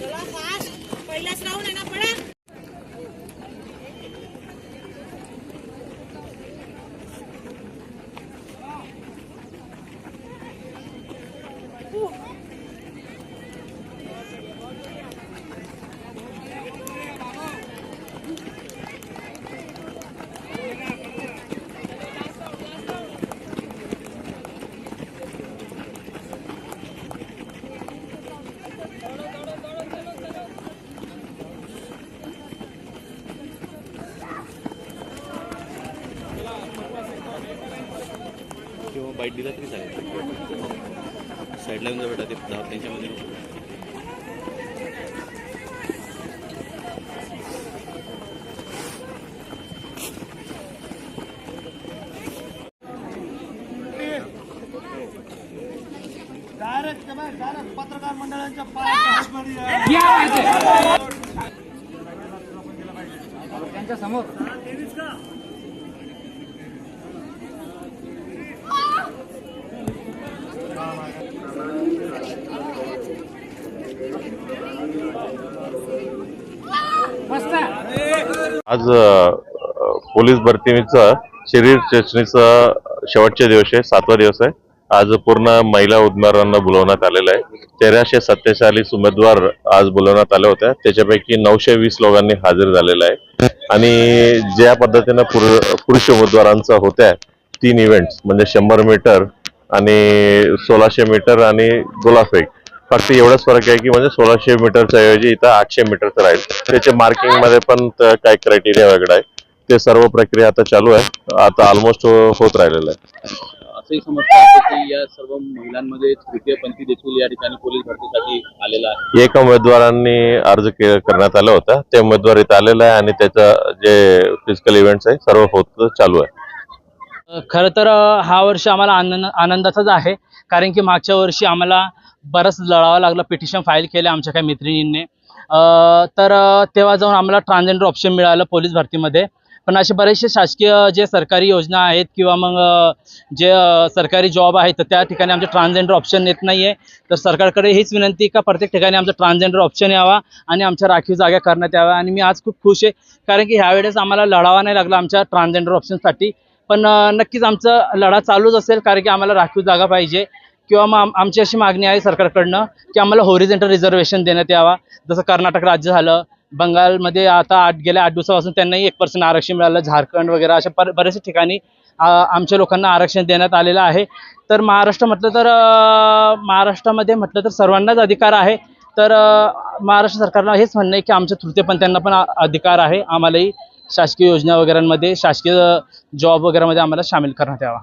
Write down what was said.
चला फास्ट पहिलाच राऊंड आहे ना पळा किंवा बाईट दिला तरी चालेल. साईडला येऊन जा बेटा ते दहा त्यांच्यामध्ये. पत्रकार मंडळांच्या त्यांच्यासमोर. आज पोलीस भरतीचा शरीर चाचणीचा शेवटचे दिवस आहे सातवा दिवस आहे. आज पूर्ण महिला उमेदवारांना बोलवण्यात आलेलं आहे. तेराशे सत्तेचाळीस उमेदवार आज बोलवण्यात आले होते त्याच्यापैकी नऊशे वीस लोकांनी हजर झालेलं आहे. आणि ज्या पद्धतीनं पुरुष उमेदवारांचा होत्या तीन इव्हेंट्स म्हणजे शंभर मीटर आणि सोळाशे मीटर आणि गोलाफेक. फक्त एवढाच फरक आहे की म्हणजे सोळाशे मीटरच्या ऐवजी इथं आठशे मीटरचं राहील. त्याचे मार्किंगमध्ये पण काही क्रायटेरिया वेगळा आहे. ते सर्व प्रक्रिया आता चालू आहे. आता ऑलमोस्ट होत राहिलेलं आहे. असंही समजतं की या सर्व महिलांमध्ये तृतीयपंथी देखील या ठिकाणी पोलीस भरतीसाठी आलेला आहे. एक उमेदवारांनी अर्ज करण्यात आला होता. ते उमेदवार इथं आलेलं आहे आणि त्याचं जे फिजिकल इव्हेंट्स आहे सर्व होत चालू आहे. खरं तर हा वर्ष आम्हाला आनंद आनंदाचाच आहे. कारण की मागच्या वर्षी आम्हाला बरंच लढावं लागलं. पिटिशन फाईल केलं आमच्या काही मैत्रिणींनी. तर तेव्हा जाऊन आम्हाला ट्रान्सजेंडर ऑप्शन मिळालं पोलीस भरतीमध्ये. पण असे बरेचसे शासकीय जे सरकारी योजना आहेत किंवा मग जे सरकारी जॉब आहेत तर त्या ठिकाणी आमचे ट्रान्सजेंडर ऑप्शन येत नाही आहे तर सरकारकडे हीच विनंती का प्रत्येक ठिकाणी आमचं ट्रान्सजेंडर ऑप्शन यावा आणि आमच्या राखीव जागा करण्यात याव्या? आणि मी आज खूप खुश आहे कारण की ह्यावेळेस आम्हाला लढावा नाही लागला आमच्या ट्रान्सजेंडर ऑप्शनसाठी पण नक्कीच आमचं लढा चालूच असेल कारण की आम्हाला राखीव जागा पाहिजे. किंवा मग आमची अशी मागणी आहे सरकारकडनं की आम्हाला होरिजेंटल रिझर्वेशन देण्यात यावा. जसं कर्नाटक राज्य झालं बंगालमध्ये आता आठ गेल्या आठ दिवसापासून त्यांनाही एक पर्सेंट आरक्षण मिळालं. झारखंड वगैरे अशा पर बऱ्याचशा ठिकाणी आमच्या लोकांना आरक्षण देण्यात आलेलं आहे. तर महाराष्ट्र म्हटलं तर महाराष्ट्रामध्ये म्हटलं तर सर्वांनाच अधिकार आहे. तर महाराष्ट्र सरकारला हेच म्हणणं आहे की आमच्या तृतीयपंथ्यांना पण अधिकार आहे. आम्हालाही शासकीय योजना वगैरेमध्ये शासकीय जॉब वगैरेमध्ये आम्हाला सामील करण्यात यावा.